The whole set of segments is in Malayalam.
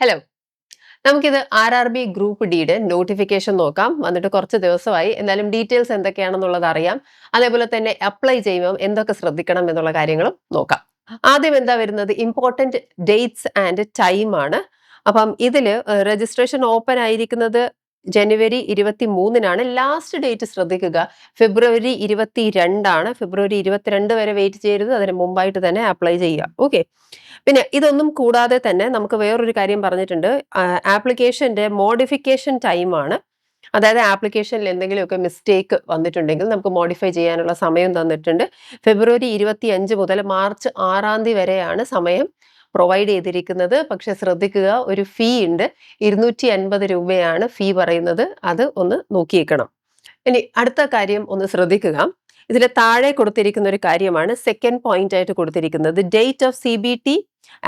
ഹലോ നമുക്കിത് ആർ ആർ ബി ഗ്രൂപ്പ് ഡിയുടെ നോട്ടിഫിക്കേഷൻ നോക്കാം. വന്നിട്ട് കുറച്ച് ദിവസമായി. എന്നാലും ഡീറ്റെയിൽസ് എന്തൊക്കെയാണെന്നുള്ളത് അറിയാം. അതേപോലെ തന്നെ അപ്ലൈ ചെയ്യുമ്പോൾ എന്തൊക്കെ ശ്രദ്ധിക്കണം എന്നുള്ള കാര്യങ്ങളും നോക്കാം. ആദ്യം എന്താ വരുന്നത്? ഇമ്പോർട്ടന്റ് ഡേറ്റ്സ് ആൻഡ് ടൈം ആണ്. അപ്പം ഇതിൽ രജിസ്ട്രേഷൻ ഓപ്പൺ ആയിരിക്കുന്നത് ജനുവരി ഇരുപത്തി മൂന്നിനാണ് ലാസ്റ്റ് ഡേറ്റ് ശ്രദ്ധിക്കുക. ഫെബ്രുവരി ഇരുപത്തി രണ്ടാണ് ഫെബ്രുവരി ഇരുപത്തിരണ്ട് വരെ വെയിറ്റ് ചെയ്യരുത്. അതിന് മുമ്പായിട്ട് തന്നെ അപ്ലൈ ചെയ്യുക. ഓക്കെ പിന്നെ ഇതൊന്നും കൂടാതെ തന്നെ നമുക്ക് വേറൊരു കാര്യം പറഞ്ഞിട്ടുണ്ട്. ആപ്ലിക്കേഷന്റെ മോഡിഫിക്കേഷൻ ടൈമാണ് അതായത് ആപ്ലിക്കേഷനിൽ എന്തെങ്കിലുമൊക്കെ മിസ്റ്റേക്ക് വന്നിട്ടുണ്ടെങ്കിൽ നമുക്ക് മോഡിഫൈ ചെയ്യാനുള്ള സമയം തന്നിട്ടുണ്ട്. ഫെബ്രുവരി ഇരുപത്തി അഞ്ച് മുതൽ മാർച്ച് ആറാം തീയതി വരെയാണ് സമയം. പ്രൊവൈഡ് ചെയ്തിരിക്കുന്നത്. പക്ഷെ ശ്രദ്ധിക്കുക ഒരു ഫീ ഉണ്ട്. ഇരുന്നൂറ്റി അൻപത് രൂപയാണ് ഫീ പറയുന്നത്. അത് ഒന്ന് നോക്കിയേക്കണം. ഇനി അടുത്ത കാര്യം ഒന്ന് ശ്രദ്ധിക്കുക. ഇതിൽ താഴെ കൊടുത്തിരിക്കുന്ന ഒരു കാര്യമാണ് സെക്കൻഡ് പോയിന്റ് ആയിട്ട് കൊടുത്തിരിക്കുന്നത് the date of C B T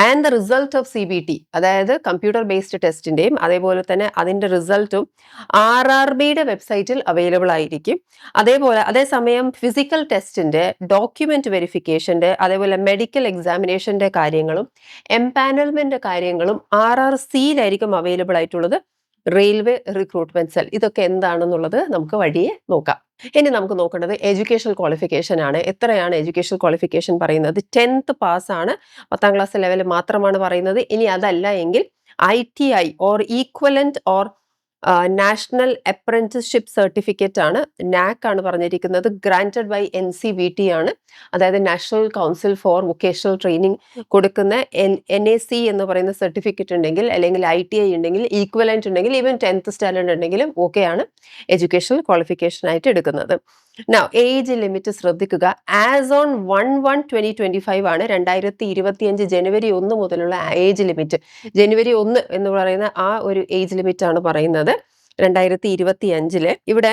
and the result of C B T അതായത് കമ്പ്യൂട്ടർ ബേസ്ഡ് ടെസ്റ്റിന്റെയും അതേപോലെ തന്നെ അതിന്റെ റിസൾട്ടും ആർ ആർ ബിയുടെ വെബ്സൈറ്റിൽ അവൈലബിൾ ആയിരിക്കും. അതേപോലെ അതേസമയം ഫിസിക്കൽ ടെസ്റ്റിന്റെ ഡോക്യുമെന്റ് വെരിഫിക്കേഷന്റെ അതേപോലെ മെഡിക്കൽ എക്സാമിനേഷന്റെ കാര്യങ്ങളും എംപാനൽമെന്റ് കാര്യങ്ങളും ആർ ആർ സിയിലായിരിക്കും അവൈലബിൾ ആയിട്ടുള്ളത്. Railway recruitment cell. ഇതൊക്കെ എന്താണെന്നുള്ളത് നമുക്ക് വഴിയെ നോക്കാം. ഇനി നമുക്ക് നോക്കേണ്ടത് എഡ്യൂക്കേഷൻ ക്വാളിഫിക്കേഷൻ ആണ്. എത്രയാണ് എഡ്യൂക്കേഷൻ ക്വാളിഫിക്കേഷൻ പറയുന്നത്? ടെൻത്ത് പാസ് ആണ് പത്താം ക്ലാസ് ലെവൽ മാത്രമാണ് പറയുന്നത്. ഇനി അതല്ല എങ്കിൽ I T I or equivalent or national apprenticeship certificate ആണ്. നാക് ആണ് പറഞ്ഞിരിക്കുന്നത്. Granted by N C V T ആണ്. അതായത് national council for vocational training കൊടുക്കുന്ന എൻ എൻ എ സി എന്ന് പറയുന്ന സർട്ടിഫിക്കറ്റ് ഉണ്ടെങ്കിൽ അല്ലെങ്കിൽ ഐ ടി ഐ ഉണ്ടെങ്കിൽ ഈക്വലന്റ് ഉണ്ടെങ്കിൽ ഈവൻ ടെൻത്ത് സ്റ്റാൻഡേർഡ് ഉണ്ടെങ്കിലും ഓക്കെയാണ് എഡ്യൂക്കേഷണൽ ക്വാളിഫിക്കേഷൻ ആയിട്ട് എടുക്കുന്നത്. നൗ ഏജ് ലിമിറ്റ് ശ്രദ്ധിക്കുക. As on one one twenty twenty five ആണ് രണ്ടായിരത്തി ഇരുപത്തി അഞ്ച് ജനുവരി ഒന്ന് മുതലുള്ള ഏജ് ലിമിറ്റ് ജനുവരി ഒന്ന് എന്ന് പറയുന്ന ആ ഒരു ഏജ് ലിമിറ്റ് ആണ് പറയുന്നത്. രണ്ടായിരത്തി ഇരുപത്തി അഞ്ചിൽ ഇവിടെ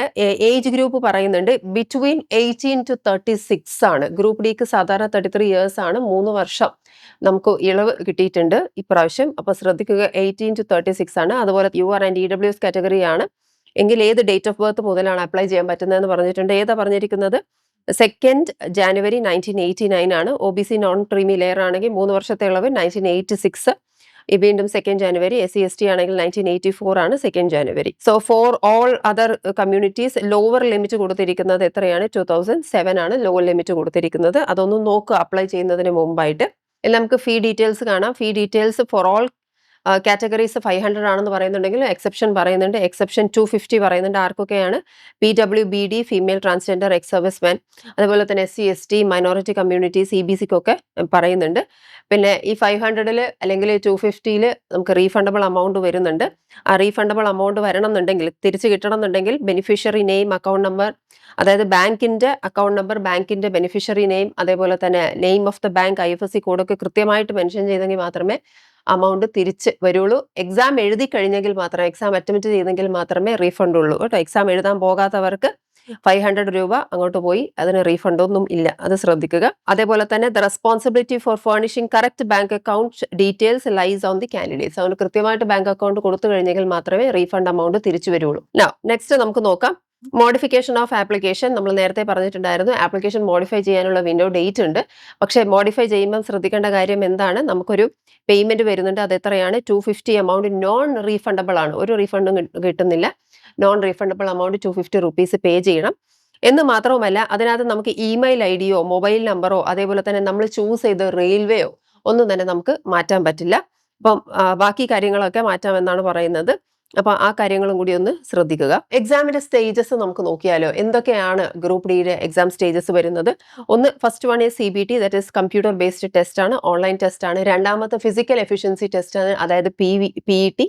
ഏജ് ഗ്രൂപ്പ് പറയുന്നുണ്ട്. Between eighteen to thirty six ആണ് ഗ്രൂപ്പ് ഡിക്ക് സാധാരണ തേർട്ടി ത്രീ ഇയേഴ്സ് ആണ്. മൂന്ന് വർഷം നമുക്ക് ഇളവ് കിട്ടിയിട്ടുണ്ട് ഇപ്രാവശ്യം. അപ്പൊ ശ്രദ്ധിക്കുക എയ്റ്റീൻ ടു തേർട്ടി സിക്സ് ആണ്. അതുപോലെ U R and E W S category ആണ്. എങ്കിൽ ഏത് ഡേറ്റ് ഓഫ് ബർത്ത് മുതലാണ് അപ്ലൈ ചെയ്യാൻ പറ്റുന്നതെന്ന് പറഞ്ഞിട്ടുണ്ട്. ഏതാ പറഞ്ഞിരിക്കുന്നത്? Second January nineteen eighty nine ആണ്. O B C non creamy layer ആണെങ്കിൽ മൂന്ന് വർഷത്തെ ഇളവ് നയന്റീൻ എയ്റ്റി സിക്സ് വീണ്ടും second January S C S T ആണെങ്കിൽ നയന്റീൻ എയ്റ്റി ഫോർ ആണ് second January so for all other communities lower limit കൊടുത്തിരിക്കുന്നത് എത്രയാണ്? ടു തൗസൻഡ് സെവൻ ആണ് ലോവർ ലിമിറ്റ് കൊടുത്തിരിക്കുന്നത്. അതൊന്നും നോക്കുക അപ്ലൈ ചെയ്യുന്നതിന് മുമ്പായിട്ട്. നമുക്ക് ഫീ ഡീറ്റെയിൽസ് കാണാം. Fee details for all categories five hundred ആണെന്ന് പറയുന്നുണ്ടെങ്കിൽ എക്സെപ്ഷൻ പറയുന്നുണ്ട്. എക്സെപ്ഷൻ ടു ഫിഫ്റ്റി പറയുന്നുണ്ട് ആർക്കൊക്കെയാണ്? P W B D female transgender ex service man അതുപോലെ തന്നെ S C S T minority communities E B സിക്കൊക്കെ പറയുന്നുണ്ട്. പിന്നെ ഈ ഫൈവ് ഹൺഡ്രഡിൽ അല്ലെങ്കിൽ ടു ഫിഫ്റ്റിയിൽ നമുക്ക് റീഫണ്ടബിൾ എമൗണ്ട് വരുന്നുണ്ട്. ആ റീഫണ്ടബിൾ എമൗണ്ട് വരണം എന്നുണ്ടെങ്കിൽ തിരിച്ച് കിട്ടണം എന്നുണ്ടെങ്കിൽ ബെനിഫിഷ്യറി നെയിം അക്കൗണ്ട് നമ്പർ അതായത് ബാങ്കിന്റെ അക്കൗണ്ട് നമ്പർ ബാങ്കിന്റെ ബെനിഫിഷ്യറി നെയിം അതേപോലെ തന്നെ name of the bank I F S C കോഡൊക്കെ കൃത്യമായിട്ട് മെൻഷൻ ചെയ്തെങ്കിൽ മാത്രമേ അമൗണ്ട് തിരിച്ച് വരുള്ളൂ. എക്സാം എഴുതി കഴിഞ്ഞെങ്കിൽ മാത്രം എക്സാം അറ്റംപ്റ്റ് ചെയ്തെങ്കിൽ മാത്രമേ റീഫണ്ട് ഉള്ളൂ കേട്ടോ. എക്സാം എഴുതാൻ പോകാത്തവർക്ക് ഫൈവ് ഹൺഡ്രഡ് രൂപ അങ്ങോട്ട് പോയി അതിന് റീഫണ്ട് ഒന്നും ഇല്ല. അത് ശ്രദ്ധിക്കുക. അതേപോലെ തന്നെ the responsibility for furnishing correct bank account details lies on the candidates അവന് കൃത്യമായിട്ട് ബാങ്ക് അക്കൗണ്ട് കൊടുത്തു കഴിഞ്ഞെങ്കിൽ മാത്രമേ റീഫണ്ട് അമൗണ്ട് തിരിച്ചു വരുള്ളൂ. നെക്സ്റ്റ് നമുക്ക് നോക്കാം. മോഡിഫിക്കേഷൻ ഓഫ് ആപ്ലിക്കേഷൻ നമ്മൾ നേരത്തെ പറഞ്ഞിട്ടുണ്ടായിരുന്നു ആപ്ലിക്കേഷൻ മോഡിഫൈ ചെയ്യാനുള്ള വിൻഡോ ഡേറ്റ് ഉണ്ട്. പക്ഷേ മോഡിഫൈ ചെയ്യുമ്പോൾ ശ്രദ്ധിക്കേണ്ട കാര്യം എന്താണ്? നമുക്കൊരു പേയ്മെന്റ് വരുന്നുണ്ട് അത് എത്രയാണ്? Two fifty amount non refundable ആണ്. ഒരു റീഫണ്ടും കിട്ടുന്നില്ല. Non refundable amount two fifty rupees pay ചെയ്യണം. എന്ന് മാത്രവുമല്ല അതിനകത്ത് നമുക്ക് ഇമെയിൽ ഐ ഡിയോ മൊബൈൽ നമ്പറോ അതേപോലെ തന്നെ നമ്മൾ ചൂസ് ചെയ്ത റെയിൽവേയോ ഒന്നും തന്നെ നമുക്ക് മാറ്റാൻ പറ്റില്ല. അപ്പം ബാക്കി കാര്യങ്ങളൊക്കെ മാറ്റാമെന്നാണ് പറയുന്നത്. അപ്പൊ ആ കാര്യങ്ങളും കൂടി ഒന്ന് ശ്രദ്ധിക്കുക. എക്സാമിന്റെ സ്റ്റേജസ് നമുക്ക് നോക്കിയാലോ? എന്തൊക്കെയാണ് ഗ്രൂപ്പ് ഡിയുടെ എക്സാം സ്റ്റേജസ് വരുന്നത്? ഒന്ന് first one C B T that is computer based test ആണ് ഓൺലൈൻ ടെസ്റ്റ് ആണ്. രണ്ടാമത്തെ ഫിസിക്കൽ എഫിഷ്യൻസി ടെസ്റ്റ് ആണ് അതായത് P V P E T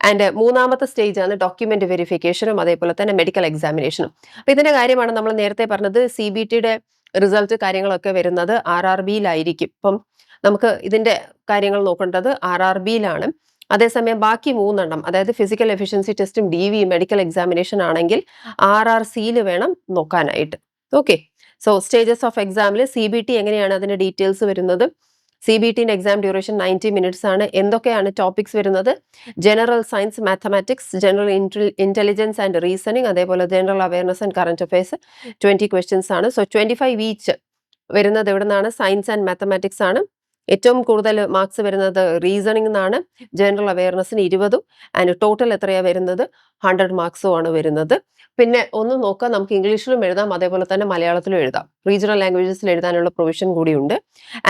and മൂന്നാമത്തെ സ്റ്റേജ് ആണ് ഡോക്യുമെന്റ് വെരിഫിക്കേഷനും അതേപോലെ തന്നെ മെഡിക്കൽ എക്സാമിനേഷനും അപ്പൊ ഇതിന്റെ കാര്യമാണ് നമ്മൾ നേരത്തെ പറഞ്ഞത് സി ബി ടിയുടെ റിസൾട്ട് കാര്യങ്ങളൊക്കെ വരുന്നത് ആർ ആർ ബിയിലായിരിക്കും ഇപ്പം നമുക്ക് ഇതിന്റെ കാര്യങ്ങൾ നോക്കേണ്ടത് ആർ ആർ ബിയിലാണ് അതേസമയം ബാക്കി മൂന്നെണ്ണം അതായത് ഫിസിക്കൽ എഫിഷ്യൻസി ടെസ്റ്റും ഡി വി മെഡിക്കൽ എക്സാമിനേഷൻ ആണെങ്കിൽ ആർ ആർ സിയിൽ വേണം നോക്കാനായിട്ട്. ഓക്കെ സോ സ്റ്റേജസ് ഓഫ് എക്സാമിൽ സി ബി ടി എങ്ങനെയാണ് അതിന്റെ ഡീറ്റെയിൽസ് വരുന്നത്? സി ബി ടിന്റെ എക്സാം ഡ്യൂറേഷൻ നയന്റി മിനിറ്റ്സ് ആണ്. എന്തൊക്കെയാണ് ടോപ്പിക്സ് വരുന്നത്? General science mathematics general intelligence and reasoning അതേപോലെ general awareness and current affairs twenty questions ആണ്. സോ ട്വന്റി ഫൈവ് വീച്ച് വരുന്നത് എവിടെ നിന്നാണ് സയൻസ് ആൻഡ് മാത്തമാറ്റിക്സ് ആണ്. ഏറ്റവും കൂടുതൽ മാർക്സ് വരുന്നത് റീസണിംഗ് എന്നാണ് ജനറൽ അവയർനെസ്സിന് ഇരുപതും ആൻഡ് ടോട്ടൽ എത്രയാണ് വരുന്നത്? ഹൺഡ്രഡ് മാർക്സും ആണ് വരുന്നത്. പിന്നെ ഒന്ന് നോക്കുക നമുക്ക് ഇംഗ്ലീഷിലും എഴുതാം അതേപോലെ തന്നെ മലയാളത്തിലും എഴുതാം. റീജിയണൽ ലാംഗ്വേജസിൽ എഴുതാനുള്ള പ്രൊവിഷൻ കൂടിയുണ്ട്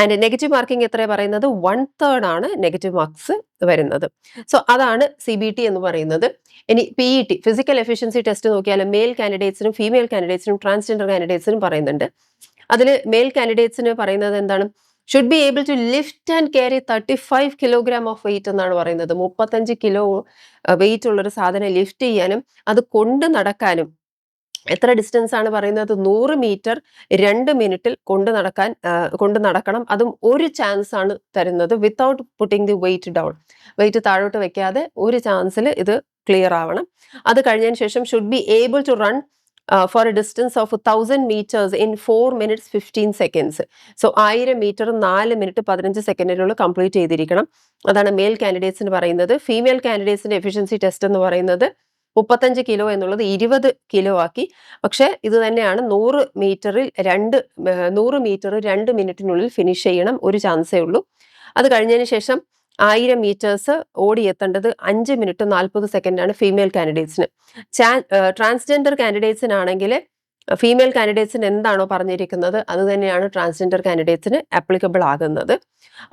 ആൻഡ് നെഗറ്റീവ് മാർക്കിംഗ് എത്ര പറയുന്നത്? വൺ തേർഡ് ആണ് നെഗറ്റീവ് മാർക്സ് വരുന്നത്. സോ അതാണ് സി ബി ടി എന്ന് പറയുന്നത്. ഇനി P E T physical efficiency test നോക്കിയാൽ മെയിൽ കാൻഡിഡേറ്റ്സിനും ഫീമെയിൽ കാൻഡിഡേറ്റ്സിനും ട്രാൻസ്ജെൻഡർ കാൻഡിഡേറ്റ്സിനും പറയുന്നുണ്ട്. അതിൽ മെയിൽ കാൻഡിഡേറ്റ്സിന് പറയുന്നത് എന്താണ്? Should be able to lift and carry thirty five kilogram of weight എന്നാണ് പറയുന്നത്. മുപ്പത്തഞ്ച് കിലോ വെയിറ്റ് ഉള്ളൊരു സാധനം ലിഫ്റ്റ് ചെയ്യാനും അത് കൊണ്ട് നടക്കാനും. എത്ര ഡിസ്റ്റൻസ് ആണ് പറയുന്നത്? നൂറ് മീറ്റർ രണ്ട് മിനിറ്റിൽ കൊണ്ട് നടക്കാൻ കൊണ്ട് നടക്കണം. അതും ഒരു ചാൻസ് ആണ് തരുന്നത് without putting the weight down weight താഴോട്ട് വെക്കാതെ ഒരു ചാൻസിൽ ഇത് ക്ലിയർ ആവണം. അത് കഴിഞ്ഞതിന് ശേഷം should be able to run for a distance of thousand metres in four minutes fifteen seconds so ആയിരം മീറ്റർ നാല് മിനിറ്റ് പതിനഞ്ച് സെക്കൻഡിനുള്ളിൽ കംപ്ലീറ്റ് ചെയ്തിരിക്കണം. അതാണ് മെയിൽ കാൻഡിഡേറ്റ്സിന് പറയുന്നത്. ഫീമെയിൽ കാൻഡിഡേറ്റ്സിന്റെ എഫിഷ്യൻസി ടെസ്റ്റ് എന്ന് പറയുന്നത് മുപ്പത്തഞ്ച് കിലോ എന്നുള്ളത് ഇരുപത് കിലോ ആക്കി. പക്ഷേ ഇത് തന്നെയാണ് നൂറ് മീറ്ററിൽ രണ്ട് നൂറ് മീറ്റർ രണ്ട് മിനിറ്റിനുള്ളിൽ ഫിനിഷ് ചെയ്യണം. ഒരു ചാൻസേ ഉള്ളൂ. അത് കഴിഞ്ഞതിന് ശേഷം ആയിരം മീറ്റേഴ്സ് ഓടിയെത്തേണ്ടത് അഞ്ച് മിനിറ്റ് നാൽപ്പത് സെക്കൻഡാണ് ഫീമെയിൽ കാൻഡിഡേറ്റ്സിന്. ട്രാൻസ്ജെൻഡർ കാൻഡിഡേറ്റ്സിനാണെങ്കിൽ ഫീമെയിൽ കാൻഡിഡേറ്റ്സിന് എന്താണോ പറഞ്ഞിരിക്കുന്നത് അത് തന്നെയാണ് ട്രാൻസ്ജെൻഡർ കാൻഡിഡേറ്റ്സിന് ആപ്ലിക്കബിൾ ആകുന്നത്.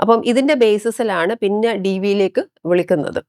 അപ്പം ഇതിന്റെ ബേസിസിലാണ് പിന്നെ ഡി വിയിലേക്ക് വിളിക്കുന്നത്.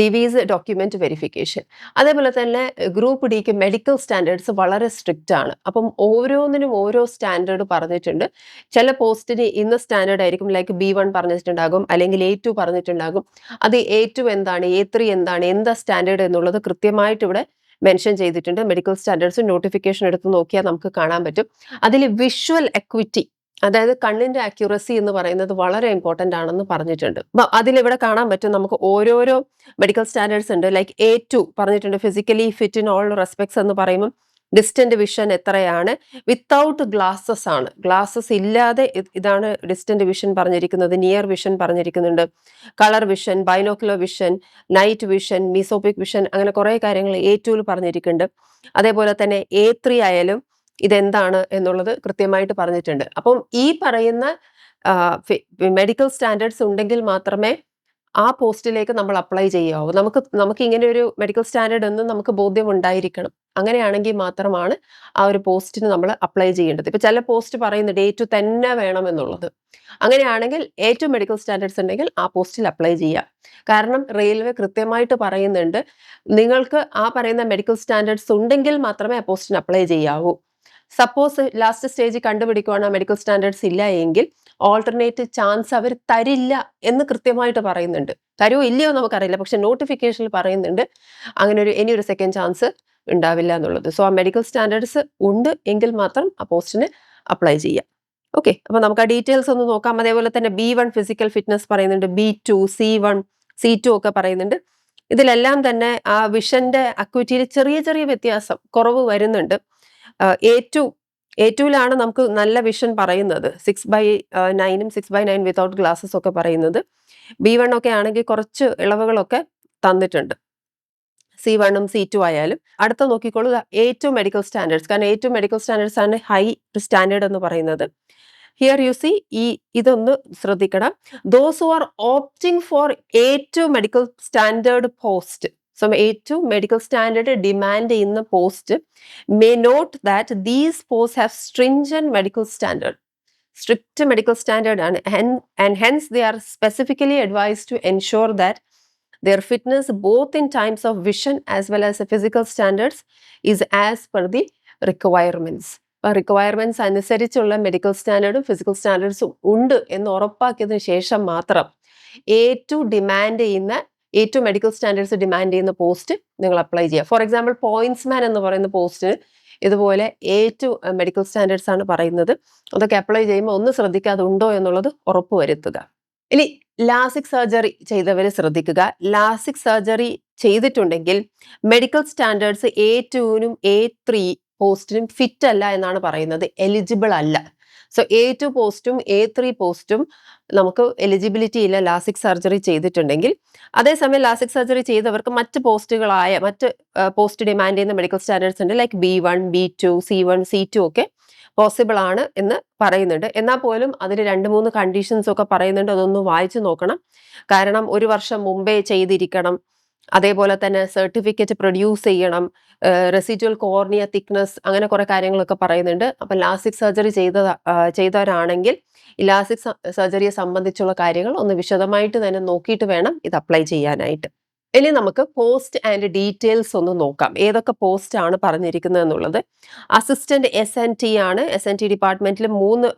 ഡിവീസ് ഡോക്യുമെന്റ് വെരിഫിക്കേഷൻ അതേപോലെ തന്നെ ഗ്രൂപ്പ് ഡിക്ക് മെഡിക്കൽ സ്റ്റാൻഡേർഡ്സ് വളരെ സ്ട്രിക്റ്റ് ആണ്. അപ്പം ഓരോന്നിനും ഓരോ സ്റ്റാൻഡേർഡ് പറഞ്ഞിട്ടുണ്ട്. ചില പോസ്റ്റിന് ഇന്ന് സ്റ്റാൻഡേർഡ് ആയിരിക്കും ലൈക്ക് ബി വൺ പറഞ്ഞിട്ടുണ്ടാകും അല്ലെങ്കിൽ എ ടു പറഞ്ഞിട്ടുണ്ടാകും. അത് എ ടു എന്താണ് എ ത്രീ എന്താണ് എന്താ സ്റ്റാൻഡേർഡ് എന്നുള്ളത് കൃത്യമായിട്ട് ഇവിടെ മെൻഷൻ ചെയ്തിട്ടുണ്ട്. മെഡിക്കൽ സ്റ്റാൻഡേർഡ്സ് നോട്ടിഫിക്കേഷൻ എടുത്ത് നോക്കിയാൽ നമുക്ക് കാണാൻ പറ്റും. അതിൽ വിഷ്വൽ എക്വിറ്റി അതായത് കണ്ണിന്റെ അക്യുറസി എന്ന് പറയുന്നത് വളരെ ഇമ്പോർട്ടന്റ് ആണെന്ന് പറഞ്ഞിട്ടുണ്ട്. അപ്പം അതിലിവിടെ കാണാൻ പറ്റും? നമുക്ക് ഓരോരോ മെഡിക്കൽ സ്റ്റാൻഡേർഡ്സ് ഉണ്ട്. ലൈക്ക് എ ടു പറഞ്ഞിട്ടുണ്ട്. Physically fit in all respects എന്ന് പറയുമ്പോൾ ഡിസ്റ്റന്റ് വിഷൻ എത്രയാണ്? വിത്തൗട്ട് ഗ്ലാസസ് ആണ്. ഗ്ലാസസ് ഇല്ലാതെ ഇതാണ് ഡിസ്റ്റന്റ് വിഷൻ പറഞ്ഞിരിക്കുന്നത്. Near vision പറഞ്ഞിരിക്കുന്നുണ്ട്. Colour vision binocular vision night vision mesopic vision അങ്ങനെ കുറേ കാര്യങ്ങൾ എ ടുവിൽ പറഞ്ഞിരിക്കുന്നുണ്ട്. അതേപോലെ തന്നെ എ ത്രീ ആയാലും ഇതെന്താണ് എന്നുള്ളത് കൃത്യമായിട്ട് പറഞ്ഞിട്ടുണ്ട്. അപ്പം ഈ പറയുന്ന മെഡിക്കൽ സ്റ്റാൻഡേർഡ്സ് ഉണ്ടെങ്കിൽ മാത്രമേ ആ പോസ്റ്റിലേക്ക് നമ്മൾ അപ്ലൈ ചെയ്യാവൂ. നമുക്ക് നമുക്ക് ഇങ്ങനെ ഒരു മെഡിക്കൽ സ്റ്റാൻഡേർഡ് എന്ന് നമുക്ക് ബോധ്യം ഉണ്ടായിരിക്കണം അങ്ങനെയാണെങ്കിൽ മാത്രമാണ് ആ ഒരു പോസ്റ്റിന് നമ്മൾ അപ്ലൈ ചെയ്യേണ്ടത്. ഇപ്പൊ ചില പോസ്റ്റ് പറയുന്നത് ഡേ ടു തന്നെ വേണം എന്നുള്ളത് അങ്ങനെയാണെങ്കിൽ ഏറ്റവും മെഡിക്കൽ സ്റ്റാൻഡേർഡ്സ് ഉണ്ടെങ്കിൽ ആ പോസ്റ്റിൽ അപ്ലൈ ചെയ്യാം കാരണം റെയിൽവേ കൃത്യമായിട്ട് പറയുന്നുണ്ട് നിങ്ങൾക്ക് ആ പറയുന്ന മെഡിക്കൽ സ്റ്റാൻഡേർഡ്സ് ഉണ്ടെങ്കിൽ മാത്രമേ ആ പോസ്റ്റിന് അപ്ലൈ ചെയ്യാവൂ. സപ്പോസ് ലാസ്റ്റ് സ്റ്റേജ് കണ്ടുപിടിക്കുവാണ് മെഡിക്കൽ സ്റ്റാൻഡേർഡ്സ് ഇല്ല എങ്കിൽ ഓൾട്ടർനേറ്റ് ചാൻസ് അവർ തരില്ല എന്ന് കൃത്യമായിട്ട് പറയുന്നുണ്ട്. തരുമോ ഇല്ലയോ നമുക്കറിയില്ല. പക്ഷെ നോട്ടിഫിക്കേഷനിൽ പറയുന്നുണ്ട്. അങ്ങനെ ഒരു ഇനി ഒരു സെക്കൻഡ് ചാൻസ് ഉണ്ടാവില്ല എന്നുള്ളത്. സോ ആ മെഡിക്കൽ സ്റ്റാൻഡേർഡ്സ് ഉണ്ട് എങ്കിൽ മാത്രം ആ പോസ്റ്റിന് അപ്ലൈ ചെയ്യാം. ഓക്കെ അപ്പൊ നമുക്ക് ആ ഡീറ്റെയിൽസ് ഒന്ന് നോക്കാം. അതേപോലെ തന്നെ ബി വൺ ഫിസിക്കൽ ഫിറ്റ്നസ് പറയുന്നുണ്ട്. B two C one C two ഒക്കെ പറയുന്നുണ്ട്. ഇതിലെല്ലാം തന്നെ ആ വിഷന്റെ അക്വിറ്റിയിൽ ചെറിയ ചെറിയ വ്യത്യാസം കുറവ് വരുന്നുണ്ട്. എ ടു എ ടുവിലാണ് നമുക്ക് നല്ല വിഷൻ പറയുന്നത്. Six by നയനും six by nine without glasses ഒക്കെ പറയുന്നത്. ബി വൺ ഒക്കെ ആണെങ്കിൽ കുറച്ച് ഇളവുകളൊക്കെ തന്നിട്ടുണ്ട്. സി വണ്ണും സി ടു ആയാലും. അടുത്ത നോക്കിക്കോളൂ എ ടു മെഡിക്കൽ സ്റ്റാൻഡേർഡ്സ് കാരണം എ ടു മെഡിക്കൽ സ്റ്റാൻഡേർഡ്സ് ആണ് ഹൈ സ്റ്റാൻഡേർഡ് എന്ന് പറയുന്നത്. ഹിയർ യു സി ഈ ഇതൊന്ന് ശ്രദ്ധിക്കണം. Those who are opting for A two medical standard post so ഏറ്റവും മെഡിക്കൽ സ്റ്റാൻഡേർഡ് ഡിമാൻഡ് ചെയ്യുന്ന post may note that these post have stringent medical standard strict medical standard ആണ്. And hence they are specifically advised to ensure that their fitness both in times of vision as well as the physical standards is as per the requirements. Requirements അനുസരിച്ചുള്ള മെഡിക്കൽ സ്റ്റാൻഡേർഡും ഫിസിക്കൽ സ്റ്റാൻഡേർഡ്സും ഉണ്ട് എന്ന് ഉറപ്പാക്കിയതിനു ശേഷം മാത്രം ഏറ്റവും ഡിമാൻഡ് ചെയ്യുന്ന ഏറ്റവും മെഡിക്കൽ സ്റ്റാൻഡേർഡ്സ് ഡിമാൻഡ് ചെയ്യുന്ന പോസ്റ്റ് നിങ്ങൾ അപ്ലൈ ചെയ്യുക. ഫോർ എക്സാമ്പിൾ പോയിന്റ്സ് മാൻ എന്ന് പറയുന്ന പോസ്റ്റിന് ഇതുപോലെ ഏറ്റവും മെഡിക്കൽ സ്റ്റാൻഡേർഡ്സ് ആണ് പറയുന്നത്. അതൊക്കെ അപ്ലൈ ചെയ്യുമ്പോൾ ഒന്ന് ശ്രദ്ധിക്കാതെ ഉണ്ടോ എന്നുള്ളത് ഉറപ്പ് വരുത്തുക. ഇനി ലാസിക് സർജറി ചെയ്തവർ ശ്രദ്ധിക്കുക. ലാസിക് സർജറി ചെയ്തിട്ടുണ്ടെങ്കിൽ മെഡിക്കൽ സ്റ്റാൻഡേർഡ്സ് എ ടുവിനും എ ത്രീ പോസ്റ്റിനും ഫിറ്റ് അല്ല എന്നാണ് പറയുന്നത്. എലിജിബിൾ അല്ല. സോ എ ടു പോസ്റ്റും എ ത്രീ പോസ്റ്റും നമുക്ക് എലിജിബിലിറ്റി ഇല്ല. ലാസിക് സർജറി ചെയ്തിട്ടുണ്ടെങ്കിൽ. അതേസമയം ലാസിക് സർജറി ചെയ്തവർക്ക് മറ്റ് പോസ്റ്റുകളായ മറ്റ് പോസ്റ്റ് ഡിമാൻഡ് ചെയ്യുന്ന മെഡിക്കൽ സ്റ്റാൻഡേർഡ്സ് ഉണ്ട്. Like B one B two C one C two ഒക്കെ പോസിബിൾ ആണ് എന്ന് പറയുന്നുണ്ട്. എന്നാൽ പോലും അതിൽ രണ്ട് മൂന്ന് കണ്ടീഷൻസ് ഒക്കെ പറയുന്നുണ്ട്. അതൊന്ന് വായിച്ചു നോക്കണം. കാരണം ഒരു വർഷം മുമ്പേ ചെയ്തിരിക്കണം. അതേപോലെ തന്നെ സർട്ടിഫിക്കറ്റ് പ്രൊഡ്യൂസ് ചെയ്യണം റെസിജ്വൽ കോർണിയ തിക്നെസ് അങ്ങനെ കുറേ കാര്യങ്ങളൊക്കെ പറയുന്നുണ്ട്. അപ്പം ലാസിക് സർജറി ചെയ്ത ചെയ്തവരാണെങ്കിൽ ലാസിക് സർജറിയെ സംബന്ധിച്ചുള്ള കാര്യങ്ങൾ ഒന്ന് വിശദമായിട്ട് തന്നെ നോക്കിയിട്ട് വേണം ഇത് അപ്ലൈ ചെയ്യാനായിട്ട്. ഇനി നമുക്ക് പോസ്റ്റ് ആൻഡ് ഡീറ്റെയിൽസ് ഒന്ന് നോക്കാം. ഏതൊക്കെ പോസ്റ്റ് ആണ് പറഞ്ഞിരിക്കുന്നത് എന്നുള്ളത്. അസിസ്റ്റന്റ് എസ് എൻ ടി ആണ്. എസ് എൻ ടി ഡിപ്പാർട്ട്മെന്റിൽ മൂന്ന്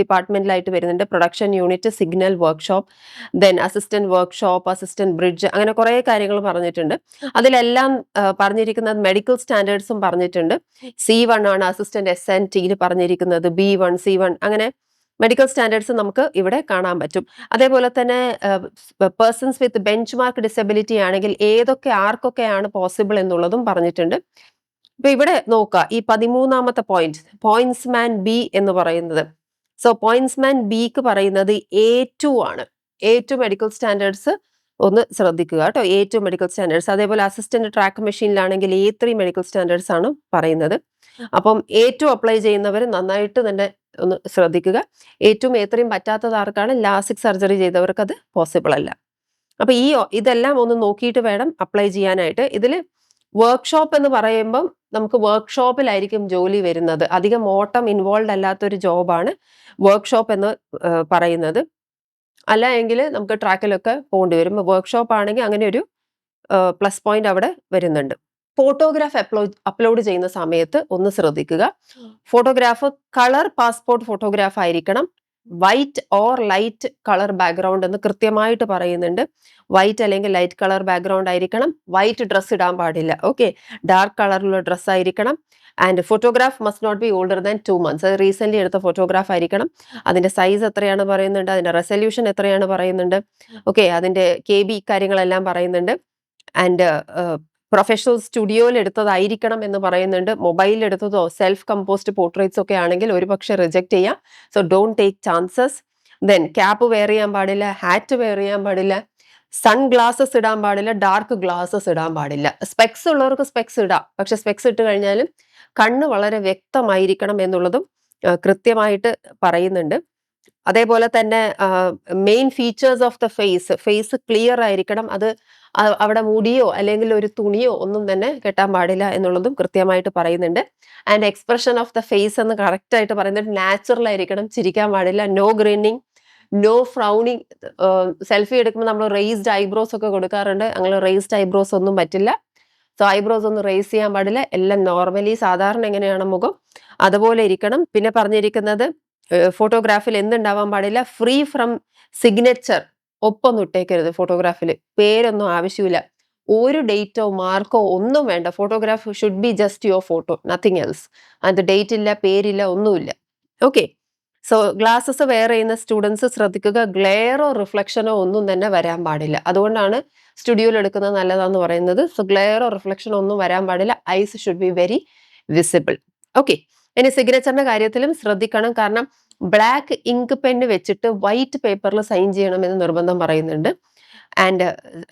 ഡിപ്പാർട്ട്മെന്റിലായിട്ട് വരുന്നുണ്ട്. Production unit signal workshop then assistant workshop assistant bridge അങ്ങനെ കുറേ കാര്യങ്ങൾ പറഞ്ഞിട്ടുണ്ട്. അതിലെല്ലാം പറഞ്ഞിരിക്കുന്നത് മെഡിക്കൽ സ്റ്റാൻഡേർഡ്സും പറഞ്ഞിട്ടുണ്ട്. സി വൺ ആണ് അസിസ്റ്റന്റ് എസ് എൻ ടിയിൽ പറഞ്ഞിരിക്കുന്നത്. ബി വൺ സി വൺ അങ്ങനെ മെഡിക്കൽ സ്റ്റാൻഡേർഡ്സ് നമുക്ക് ഇവിടെ കാണാൻ പറ്റും. അതേപോലെ തന്നെ persons with bench mark disability ആണെങ്കിൽ ഏതൊക്കെ ആർക്കൊക്കെയാണ് പോസിബിൾ എന്നുള്ളതും പറഞ്ഞിട്ടുണ്ട്. ഇപ്പൊ ഇവിടെ നോക്കുക. ഈ പതിമൂന്നാമത്തെ പോയിന്റ് പോയിന്റ്സ് മാൻ ബി എന്ന് പറയുന്നത്. സോ പോയിന്റ്സ് മാൻ ബിക്ക് പറയുന്നത് എ ടു ആണ്. എ ടു മെഡിക്കൽ സ്റ്റാൻഡേർഡ്സ് ഒന്ന് ശ്രദ്ധിക്കുക കേട്ടോ. എ ടു മെഡിക്കൽ സ്റ്റാൻഡേർഡ്സ് അതേപോലെ അസിസ്റ്റന്റ് ട്രാക്ക് മെഷീനിലാണെങ്കിൽ എ ത്രീ മെഡിക്കൽ സ്റ്റാൻഡേർഡ്സ് ആണ് പറയുന്നത്. അപ്പം എ ടു അപ്ലൈ ചെയ്യുന്നവർ നന്നായിട്ട് തന്നെ ഒന്ന് ശ്രദ്ധിക്കുക. ഏറ്റവും ഏത്രയും പറ്റാത്തത് ആർക്കാണ് ലാസിക് സർജറി ചെയ്തവർക്ക് അത് പോസിബിൾ അല്ല. അപ്പൊ ഈ ഇതെല്ലാം ഒന്ന് നോക്കിയിട്ട് വേണം അപ്ലൈ ചെയ്യാനായിട്ട്. ഇതിൽ വർക്ക്ഷോപ്പ് എന്ന് പറയുമ്പം നമുക്ക് വർക്ക്ഷോപ്പിലായിരിക്കും ജോലി വരുന്നത്. അധികം ഓട്ടം ഇൻവോൾവ് അല്ലാത്തൊരു ജോബാണ് വർക്ക്ഷോപ്പ് എന്ന് പറയുന്നത്. അല്ല എങ്കിൽ നമുക്ക് ട്രാക്കിലൊക്കെ പോകേണ്ടി വരും. വർക്ക്ഷോപ്പ് ആണെങ്കിൽ അങ്ങനെ ഒരു പ്ലസ് പോയിന്റ് അവിടെ വരുന്നുണ്ട്. ഫോട്ടോഗ്രാഫ് അപ്ലോഡ് അപ്ലോഡ് ചെയ്യുന്ന സമയത്ത് ഒന്ന് ശ്രദ്ധിക്കുക. ഫോട്ടോഗ്രാഫ് കളർ പാസ്പോർട്ട് ഫോട്ടോഗ്രാഫ് ആയിരിക്കണം. White or light colour background എന്ന് കൃത്യമായിട്ട് പറയുന്നുണ്ട്. വൈറ്റ് അല്ലെങ്കിൽ ലൈറ്റ് കളർ ബാക്ക്ഗ്രൗണ്ട് ആയിരിക്കണം. വൈറ്റ് ഡ്രസ്സ് ഇടാൻ പാടില്ല. ഓക്കെ? ഡാർക്ക് കളറിലുള്ള ഡ്രസ്സ് ആയിരിക്കണം. And photograph must not be older than two months. അത് റീസെന്റ് എടുത്ത ഫോട്ടോഗ്രാഫ് ആയിരിക്കണം. അതിന്റെ സൈസ് എത്രയാണ് പറയുന്നുണ്ട്? അതിന്റെ റെസൊല്യൂഷൻ എത്രയാണ് പറയുന്നുണ്ട്? ഓക്കെ? അതിന്റെ കെ ബി കാര്യങ്ങളെല്ലാം പറയുന്നുണ്ട്. ആൻഡ് പ്രൊഫഷണൽ സ്റ്റുഡിയോയിൽ എടുത്തതായിരിക്കണം എന്ന് പറയുന്നുണ്ട്. മൊബൈലിൽ എടുത്തതോ സെൽഫ് കമ്പോസ്റ്റ് പോർട്രേറ്റ്സ് ഒക്കെ ആണെങ്കിൽ ഒരുപക്ഷെ റിജക്ട് ചെയ്യാം. So don't take chances. Then cap wear ചെയ്യാൻ പാടില്ല ഹാറ്റ് വെയർ ചെയ്യാൻ പാടില്ല സൺ ഗ്ലാസസ് ഇടാൻ പാടില്ല ഡാർക്ക് ഗ്ലാസസ് ഇടാൻ പാടില്ല. സ്പെക്സ് ഉള്ളവർക്ക് സ്പെക്സ് ഇടാം. പക്ഷെ സ്പെക്സ് ഇട്ട് കഴിഞ്ഞാലും കണ്ണ് വളരെ വ്യക്തമായിരിക്കണം എന്നുള്ളതും കൃത്യമായിട്ട് പറയുന്നുണ്ട്. അതേപോലെ തന്നെ main features of the face face clear ആയിരിക്കണം. അത് അവിടെ മുടിയോ അല്ലെങ്കിൽ ഒരു തുണിയോ ഒന്നും തന്നെ കെട്ടാൻ പാടില്ല എന്നുള്ളതും കൃത്യമായിട്ട് പറയുന്നുണ്ട്. And expression of the face എന്ന് കറക്റ്റ് ആയിട്ട് പറയുന്നത് നാച്ചുറൽ ആയിരിക്കണം ചിരിക്കാൻ പാടില്ല no grinning no frowning selfie എടുക്കുമ്പോൾ നമ്മൾ റേസ്ഡ് ഐബ്രോസ് ഒക്കെ കൊടുക്കാറുണ്ട്. അങ്ങനെ റേസ്ഡ് ഐബ്രോസ് ഒന്നും പറ്റില്ല. സോ ഐബ്രോസ് ഒന്നും റേസ് ചെയ്യാൻ പാടില്ല. എല്ലാം നോർമലി സാധാരണ എങ്ങനെയാണ് മുഖം? അതുപോലെ ഇരിക്കണം. പിന്നെ പറഞ്ഞിരിക്കുന്നത് ഫോട്ടോഗ്രാഫിൽ എന്തുണ്ടാവാൻ പാടില്ല. ഫ്രീ ഫ്രം സിഗ്നേച്ചർ ഒപ്പൊന്നും ഇട്ടേക്കരുത് ഫോട്ടോഗ്രാഫിൽ പേരൊന്നും ആവശ്യമില്ല. ഒരു ഡേറ്റോ മാർക്കോ ഒന്നും വേണ്ട. Photograph should be just your photo nothing else അത് ഡേറ്റ് ഇല്ല പേരില്ല ഒന്നുമില്ല. ഓക്കെ സോ ഗ്ലാസസ് വെയർ ചെയ്യുന്ന സ്റ്റുഡൻസ് ശ്രദ്ധിക്കുക. ഗ്ലെയറോ റിഫ്ലക്ഷനോ ഒന്നും തന്നെ വരാൻ പാടില്ല. അതുകൊണ്ടാണ് സ്റ്റുഡിയോയിൽ എടുക്കുന്നത് നല്ലതാന്ന് പറയുന്നത്. സോ ഗ്ലെയറോ റിഫ്ലക്ഷനോ ഒന്നും വരാൻ പാടില്ല. Eyes should be very visible okay ഇനി സിഗ്നേച്ചറിന്റെ കാര്യത്തിലും ശ്രദ്ധിക്കണം. കാരണം ബ്ലാക്ക് ഇങ്ക് പെന്ന് വെച്ചിട്ട് വൈറ്റ് പേപ്പറിൽ സൈൻ ചെയ്യണമെന്ന് നിർബന്ധം പറയുന്നുണ്ട്. ആൻഡ്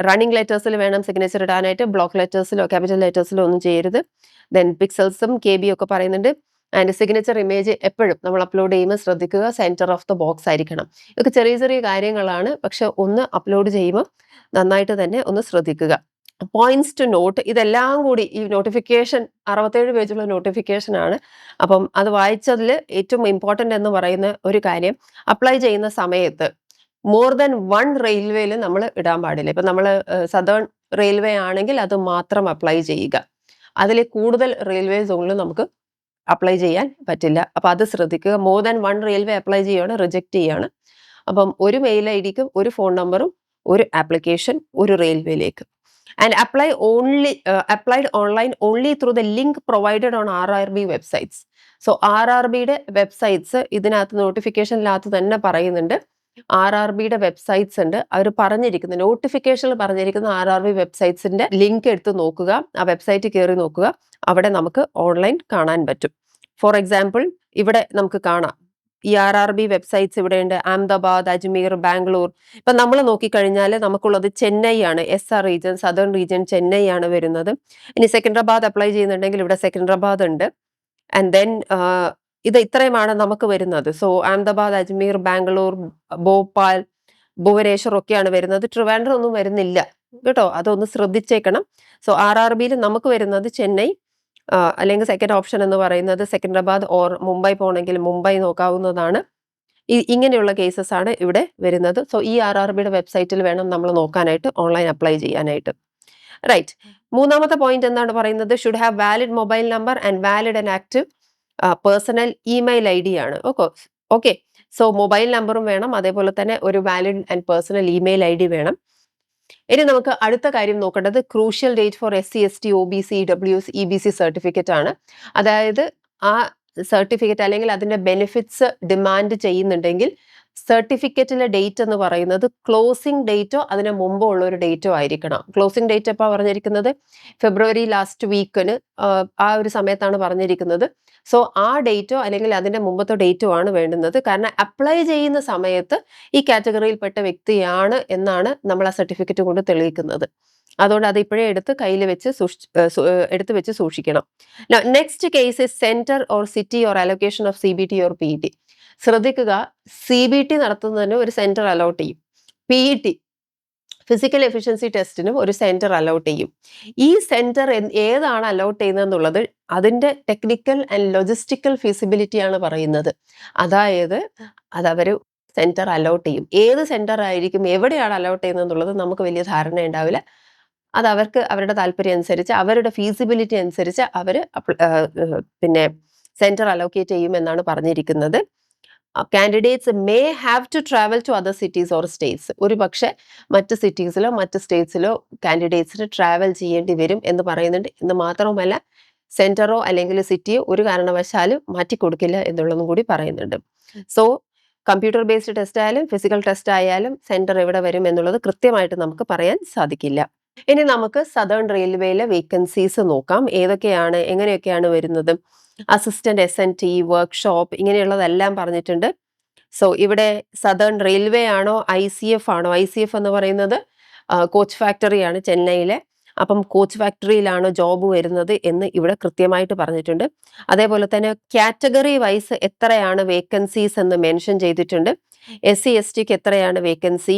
റണ്ണിങ് ലെറ്റേഴ്സിൽ വേണം സിഗ്നേച്ചർ ഇടാനായിട്ട്. ബ്ലോക്ക് ലെറ്റേഴ്സിലോ ക്യാപിറ്റൽ ലെറ്റേഴ്സിലോ ഒന്നും ചെയ്യരുത്. ദെൻ പിക്സൽസും കെ ബി ഒക്കെ പറയുന്നുണ്ട്. ആൻഡ് സിഗ്നേച്ചർ ഇമേജ് എപ്പോഴും നമ്മൾ അപ്ലോഡ് ചെയ്യുമ്പോൾ ശ്രദ്ധിക്കുക. സെന്റർ ഓഫ് ദ ബോക്സ് ആയിരിക്കണം. ഇതൊക്കെ ചെറിയ ചെറിയ കാര്യങ്ങളാണ്. പക്ഷെ ഒന്ന് അപ്ലോഡ് ചെയ്യുമ്പോൾ നന്നായിട്ട് തന്നെ ഒന്ന് ശ്രദ്ധിക്കുക. പോയിന്റ്സ് ടു നോട്ട് ഇതെല്ലാം കൂടി ഈ നോട്ടിഫിക്കേഷൻ അറുപത്തേഴ് പേജുള്ള നോട്ടിഫിക്കേഷൻ ആണ്. അപ്പം അത് വായിച്ചതിൽ ഏറ്റവും ഇമ്പോർട്ടന്റ് എന്ന് പറയുന്ന ഒരു കാര്യം അപ്ലൈ ചെയ്യുന്ന സമയത്ത് മോർ ദാൻ വൺ റെയിൽവേയിൽ നമ്മൾ ഇടാൻ പാടില്ല. ഇപ്പം നമ്മൾ സദേൺ റെയിൽവേ ആണെങ്കിൽ അത് മാത്രം അപ്ലൈ ചെയ്യുക. അതിൽ കൂടുതൽ റെയിൽവേ സോണിൽ നമുക്ക് അപ്ലൈ ചെയ്യാൻ പറ്റില്ല. അപ്പം അത് ശ്രദ്ധിക്കുക. More than one railway apply ചെയ്യുകയാണ് റിജക്റ്റ് ചെയ്യുകയാണ് അപ്പം ഒരു മെയിൽ ഐ ഒരു ഫോൺ നമ്പറും ഒരു ആപ്ലിക്കേഷൻ ഒരു റെയിൽവേയിലേക്ക് apply only applied online only through the link provided on R R B websites so R R ബിയുടെ വെബ്സൈറ്റ്സ് ഇതിനകത്ത് നോട്ടിഫിക്കേഷനിനകത്ത് തന്നെ പറയുന്നുണ്ട്. ആർ ആർ ബിയുടെ വെബ്സൈറ്റ്സ് ഉണ്ട്. അവർ പറഞ്ഞിരിക്കുന്ന. നോട്ടിഫിക്കേഷനിൽ പറഞ്ഞിരിക്കുന്ന ആർ ആർ ബി വെബ്സൈറ്റ്സിന്റെ ലിങ്ക് എടുത്ത് നോക്കുക. ആ വെബ്സൈറ്റ് കയറി നോക്കുക. അവിടെ നമുക്ക് ഓൺലൈൻ കാണാൻ പറ്റും. ഫോർ എക്സാമ്പിൾ ഇവിടെ നമുക്ക് കാണാം. ഈ ആർ ആർ ബി വെബ്സൈറ്റ്സ് ഇവിടെയുണ്ട്. അഹമ്മദാബാദ് അജ്മീർ ബാംഗ്ലൂർ. ഇപ്പൊ നമ്മൾ നോക്കിക്കഴിഞ്ഞാൽ നമുക്കുള്ളത് ചെന്നൈ ആണ് S R region southern region Chennai ആണ് വരുന്നത്. ഇനി സെക്കൻഡറാബാദ് അപ്ലൈ ചെയ്യുന്നുണ്ടെങ്കിൽ ഇവിടെ സെക്കൻഡറാബാദ് ഉണ്ട്. ആൻഡ് ദെൻ ഇത് ഇത്രയുമാണ് നമുക്ക് വരുന്നത്. സോ അഹമ്മദാബാദ് അജ്മീർ ബാംഗ്ലൂർ ഭോപ്പാൽ ഭുവനേശ്വർ ഒക്കെയാണ് വരുന്നത്. ട്രിവാൻഡ്രം ഒന്നും വരുന്നില്ല. കേട്ടോ? അതൊന്ന് ശ്രദ്ധിച്ചേക്കണം. സോ ആർ ആർ ബിയിൽ നമുക്ക് വരുന്നത് ചെന്നൈ അല്ലെങ്കിൽ സെക്കൻഡ് ഓപ്ഷൻ എന്ന് പറയുന്നത് സെക്കൻഡറാബാദ് ഓർ മുംബൈ പോകണമെങ്കിൽ മുംബൈ നോക്കാവുന്നതാണ്. ഈ ഇങ്ങനെയുള്ള കേസസ് ആണ് ഇവിടെ വരുന്നത്. സോ ഈ ആർ ആർ ബിയുടെ വെബ്സൈറ്റിൽ വേണം നമ്മൾ നോക്കാനായിട്ട് ഓൺലൈൻ അപ്ലൈ ചെയ്യാനായിട്ട്. റൈറ്റ് മൂന്നാമത്തെ പോയിന്റ് എന്താണ് പറയുന്നത്? Should have valid mobile number and valid and active personal email I D ആണ്. ഓക്കെ ഓക്കെ സോ മൊബൈൽ നമ്പറും വേണം. അതേപോലെ തന്നെ ഒരു valid and personal email I D വേണം. ഇനി നമുക്ക് അടുത്ത കാര്യം നോക്കേണ്ടത് crucial date for S C S T O B C W E B C certificate ആണ്. അതായത് ആ സർട്ടിഫിക്കറ്റ് അല്ലെങ്കിൽ അതിന്റെ ബെനിഫിറ്റ്സ് ഡിമാൻഡ് ചെയ്യുന്നുണ്ടെങ്കിൽ സർട്ടിഫിക്കറ്റിലെ ഡേറ്റ് എന്ന് പറയുന്നത് ക്ലോസിംഗ് ഡേറ്റോ അതിന് മുമ്പോ ഉള്ള ഒരു ഡേറ്റോ ആയിരിക്കണം. ക്ലോസിംഗ് ഡേറ്റ് എപ്പോൾ പറഞ്ഞിരിക്കുന്നത്? ഫെബ്രുവരി ലാസ്റ്റ് വീക്കിന് ആ ഒരു സമയത്താണ് പറഞ്ഞിരിക്കുന്നത്. സോ ആ ഡേറ്റോ അല്ലെങ്കിൽ അതിന്റെ മുമ്പത്തെ ഡേറ്റോ ആണ് വേണ്ടുന്നത്. കാരണം അപ്ലൈ ചെയ്യുന്ന സമയത്ത് ഈ കാറ്റഗറിയിൽപ്പെട്ട വ്യക്തിയാണ് എന്നാണ് നമ്മൾ ആ സർട്ടിഫിക്കറ്റ് കൊണ്ട് തെളിയിക്കുന്നത്. അതുകൊണ്ട് അത് ഇപ്പോഴേ എടുത്ത് കയ്യിൽ വെച്ച് എടുത്ത് വെച്ച് സൂക്ഷിക്കണം. Next case centre or city or allocation of C B T or P T ശ്രദ്ധിക്കുക. സി ബി ടി നടത്തുന്നതിന് ഒരു സെന്റർ അലോട്ട് ചെയ്യും. P E T physical efficiency ടെസ്റ്റിനും ഒരു സെന്റർ അലോട്ട് ചെയ്യും. ഈ സെന്റർ ഏതാണ് അലോട്ട് ചെയ്യുന്നത് അതിന്റെ ടെക്നിക്കൽ ആൻഡ് ലോജിസ്റ്റിക്കൽ ഫീസിബിലിറ്റി ആണ് പറയുന്നത്. അതായത് അതവർ സെന്റർ അലോട്ട് ചെയ്യും. ഏത് സെന്റർ ആയിരിക്കും എവിടെയാണ് അലോട്ട് ചെയ്യുന്നത് എന്നുള്ളത് നമുക്ക് വലിയ ധാരണ ഉണ്ടാവില്ല. അത് അവർക്ക് അവരുടെ താല്പര്യം അനുസരിച്ച് അവരുടെ ഫീസിബിലിറ്റി അനുസരിച്ച് അവർ പിന്നെ സെന്റർ അലോക്കേറ്റ് ചെയ്യുമെന്നാണ് പറഞ്ഞിരിക്കുന്നത്. Candidates may have to travel to other cities or states ഒരു പക്ഷേ മറ്റ് സിറ്റീസിലോ മറ്റ് സ്റ്റേറ്റ്സിലോ കാൻഡിഡേറ്റ്സിന് ട്രാവൽ ചെയ്യേണ്ടി വരും എന്ന് പറയുന്നുണ്ട്. എന്ന് മാത്രവുമല്ല സെന്ററോ അല്ലെങ്കിൽ സിറ്റിയോ ഒരു കാരണവശാലും മാറ്റി കൊടുക്കില്ല എന്നുള്ളതും കൂടി പറയുന്നുണ്ട്. സോ കമ്പ്യൂട്ടർ ബേസ്ഡ് ടെസ്റ്റ് ആയാലും ഫിസിക്കൽ ടെസ്റ്റ് ആയാലും സെന്റർ എവിടെ വരും എന്നുള്ളത് കൃത്യമായിട്ട് നമുക്ക് പറയാൻ സാധിക്കില്ല. ഇനി നമുക്ക് സദേൺ റെയിൽവേയിലെ വേക്കൻസീസ് നോക്കാം. ഏതൊക്കെയാണ് എങ്ങനെയൊക്കെയാണ് വരുന്നത്? Assistant S N T workshop ഇങ്ങനെയുള്ളതെല്ലാം പറഞ്ഞിട്ടുണ്ട്. സോ ഇവിടെ സദേൺ റെയിൽവേ ആണോ ഐ സി എഫ് ആണോ? ഐ സി എഫ് എന്ന് പറയുന്നത് കോച്ച് ഫാക്ടറിയാണ് ചെന്നൈയിലെ. അപ്പം കോച്ച് ഫാക്ടറിയിലാണ് ജോബ് വരുന്നത് എന്ന് ഇവിടെ കൃത്യമായിട്ട് പറഞ്ഞിട്ടുണ്ട്. അതേപോലെ തന്നെ കാറ്റഗറി വൈസ് എത്രയാണ് വേക്കൻസീസ് എന്ന് മെൻഷൻ ചെയ്തിട്ടുണ്ട്. എസ് സി എസ് ടിക്ക് എത്രയാണ് വേക്കൻസി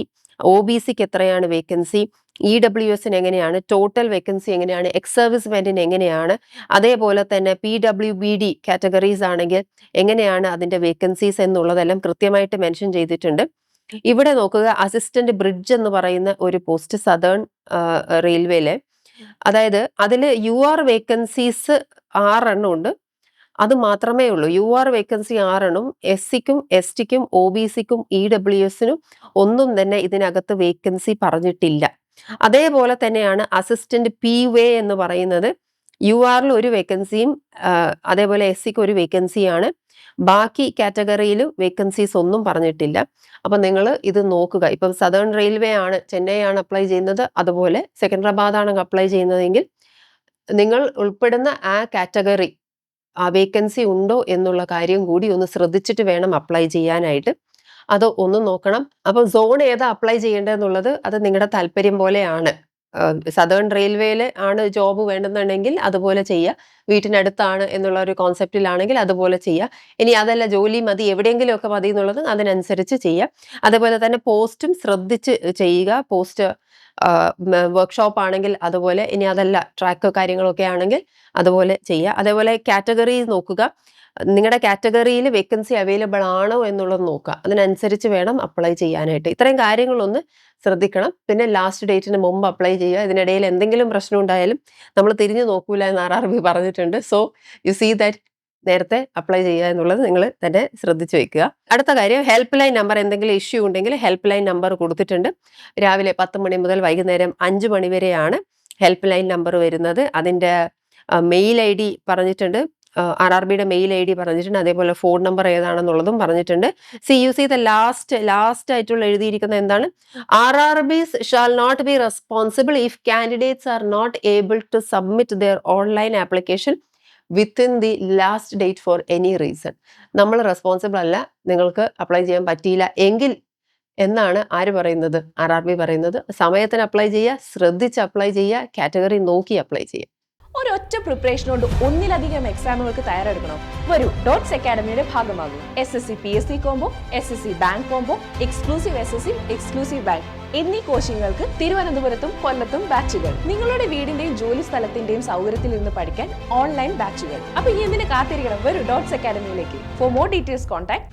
ഒ ബി സിക്ക് എത്രയാണ് വേക്കൻസി ഇ ഡബ്ല്യു എസിന് എങ്ങനെയാണ്? ടോട്ടൽ വേക്കൻസി എങ്ങനെയാണ്? എക്സ് സർവീസ്മെന്റിന് എങ്ങനെയാണ്? അതേപോലെ തന്നെ P W B D categories ആണെങ്കിൽ എങ്ങനെയാണ് അതിന്റെ വേക്കൻസീസ് എന്നുള്ളതെല്ലാം കൃത്യമായിട്ട് മെൻഷൻ ചെയ്തിട്ടുണ്ട്. ഇവിടെ നോക്കുക അസിസ്റ്റന്റ് ബ്രിഡ്ജ് എന്ന് പറയുന്ന ഒരു പോസ്റ്റ് സദേൺ റെയിൽവേയിലെ അതായത് അതിൽ യു ആർ വേക്കൻസീസ് ആറെണ്ണം ഉണ്ട്. അത് മാത്രമേ ഉള്ളൂ. യു ആർ വേക്കൻസി ആറെണ്ണം എസ് സിക്കും എസ് ടിക്കും ഒ ബി സിക്കും ഇ ഡബ്ല്യു എസിനും ഒന്നും തന്നെ ഇതിനകത്ത് വേക്കൻസി പറഞ്ഞിട്ടില്ല. അതേപോലെ തന്നെയാണ് അസിസ്റ്റന്റ് പി വേ എന്ന് പറയുന്നത്. യു ആറിൽ ഒരു വേക്കൻസിയും അതേപോലെ എസ് സിക്ക് ഒരു വേക്കൻസിയാണ് ബാക്കി കാറ്റഗറിയിൽ വേക്കൻസീസ് ഒന്നും പറഞ്ഞിട്ടില്ല. അപ്പം നിങ്ങൾ ഇത് നോക്കുക. ഇപ്പം സദേൺ റെയിൽവേ ആണ് ചെന്നൈ ആണ് അപ്ലൈ ചെയ്യുന്നത്. അതുപോലെ സെക്കൻഡറാബാദ് ആണ് അപ്ലൈ ചെയ്യുന്നതെങ്കിൽ നിങ്ങൾ ഉൾപ്പെടുന്ന ആ കാറ്റഗറി വേക്കൻസി ഉണ്ടോ എന്നുള്ള കാര്യം കൂടി ഒന്ന് ശ്രദ്ധിച്ചിട്ട് വേണം അപ്ലൈ ചെയ്യാനായിട്ട്. അത് ഒന്ന് നോക്കണം. അപ്പോൾ സോൺ ഏതാ അപ്ലൈ ചെയ്യേണ്ടതെന്നുള്ളത് അത് നിങ്ങളുടെ താല്പര്യം പോലെയാണ്. സദേൺ റെയിൽവേയിൽ ആണ് ജോബ് വേണ്ടെന്നുണ്ടെങ്കിൽ അതുപോലെ ചെയ്യുക വീട്ടിനടുത്താണ് എന്നുള്ള ഒരു കോൺസെപ്റ്റിലാണെങ്കിൽ അതുപോലെ ചെയ്യുക ഇനി അതല്ല ജോലി മതി എവിടെയെങ്കിലുമൊക്കെ മതി എന്നുള്ളത് അതിനനുസരിച്ച് ചെയ്യുക അതുപോലെ തന്നെ പോസ്റ്റും ശ്രദ്ധിച്ച് ചെയ്യുക. പോസ്റ്റ് വർക്ക്ഷോപ്പ് ആണെങ്കിൽ അതുപോലെ ഇനി അതല്ല ട്രാക്ക് കാര്യങ്ങളൊക്കെ ആണെങ്കിൽ അതുപോലെ ചെയ്യുക അതേപോലെ കാറ്റഗറി നോക്കുക. നിങ്ങളുടെ കാറ്റഗറിയിൽ വേക്കൻസി അവൈലബിൾ ആണോ എന്നുള്ളത് നോക്കുക അതിനനുസരിച്ച് വേണം അപ്ലൈ ചെയ്യാനായിട്ട്. ഇത്രയും കാര്യങ്ങളൊന്ന് ശ്രദ്ധിക്കണം. പിന്നെ ലാസ്റ്റ് ഡേറ്റിന് മുമ്പ് അപ്ലൈ ചെയ്യുക. ഇതിനിടയിൽ എന്തെങ്കിലും പ്രശ്നം ഉണ്ടായാലും നമ്മൾ തിരിഞ്ഞു നോക്കൂല എന്ന് ആർ ആർ ബി പറഞ്ഞിട്ടുണ്ട്. സോ യു സീ ദാറ്റ് നേരത്തെ അപ്ലൈ ചെയ്യുക എന്നുള്ളത് നിങ്ങൾ തന്നെ ശ്രദ്ധിച്ചു വെക്കുക. അടുത്ത കാര്യം ഹെൽപ്പ് ലൈൻ നമ്പർ എന്തെങ്കിലും ഇഷ്യൂ ഉണ്ടെങ്കിൽ ഹെൽപ്പ് ലൈൻ നമ്പർ കൊടുത്തിട്ടുണ്ട്. രാവിലെ പത്ത് മണി മുതൽ വൈകുന്നേരം അഞ്ച് മണി വരെയാണ് ഹെൽപ്പ് ലൈൻ നമ്പർ വരുന്നത്. അതിന്റെ മെയിൽ ഐ ഡി പറഞ്ഞിട്ടുണ്ട്. ആർ ആർ ബിയുടെ മെയിൽ ഐ ഡി പറഞ്ഞിട്ടുണ്ട് അതേപോലെ ഫോൺ നമ്പർ ഏതാണെന്നുള്ളതും പറഞ്ഞിട്ടുണ്ട്. See you see the last last ആയിട്ടുള്ള എഴുതിയിരിക്കുന്നത് എന്താണ്? R R Bs shall not be responsible if candidates are not able to submit their online application within the last date for any reason നമ്മൾ റെസ്പോൺസിബിൾ അല്ല നിങ്ങൾക്ക് അപ്ലൈ ചെയ്യാൻ പറ്റിയില്ല എങ്കിൽ എന്നാണ് ആര് പറയുന്നത്? ആർ ആർ ബി പറയുന്നത്. സമയത്തിന് അപ്ലൈ ചെയ്യുക ശ്രദ്ധിച്ച് അപ്ലൈ ചെയ്യുക കാറ്റഗറി നോക്കി അപ്ലൈ ചെയ്യുക. ഒരൊറ്റ പ്രിപ്പറേഷൻ കൊണ്ട് ഒന്നിലധികം എക്സാമുകൾക്ക് തയ്യാറെടുക്കണം. വരൂ ഡോട്ട്സ് അക്കാഡമിയുടെ ഭാഗമാകും. S S C P S C combo S S C bank combo exclusive S S C exclusive bank എന്നീ കോച്ചിങ്ങുകൾക്ക് തിരുവനന്തപുരത്തും കൊല്ലത്തും ബാച്ചുകൾ നിങ്ങളുടെ വീടിന്റെയും ജോലി സ്ഥലത്തിന്റെയും സൗകര്യത്തിൽ നിന്ന് പഠിക്കാൻ ഓൺലൈൻ ബാച്ചുകൾ അപ്പൊ ഇനി എന്തിനു കാത്തിരിക്കണം? വരൂ ഡോട്ട്സ് അക്കാഡമിയിലേക്ക് ഫോർ മോർ ഡീറ്റെയിൽസ് കോൺടാക്ട്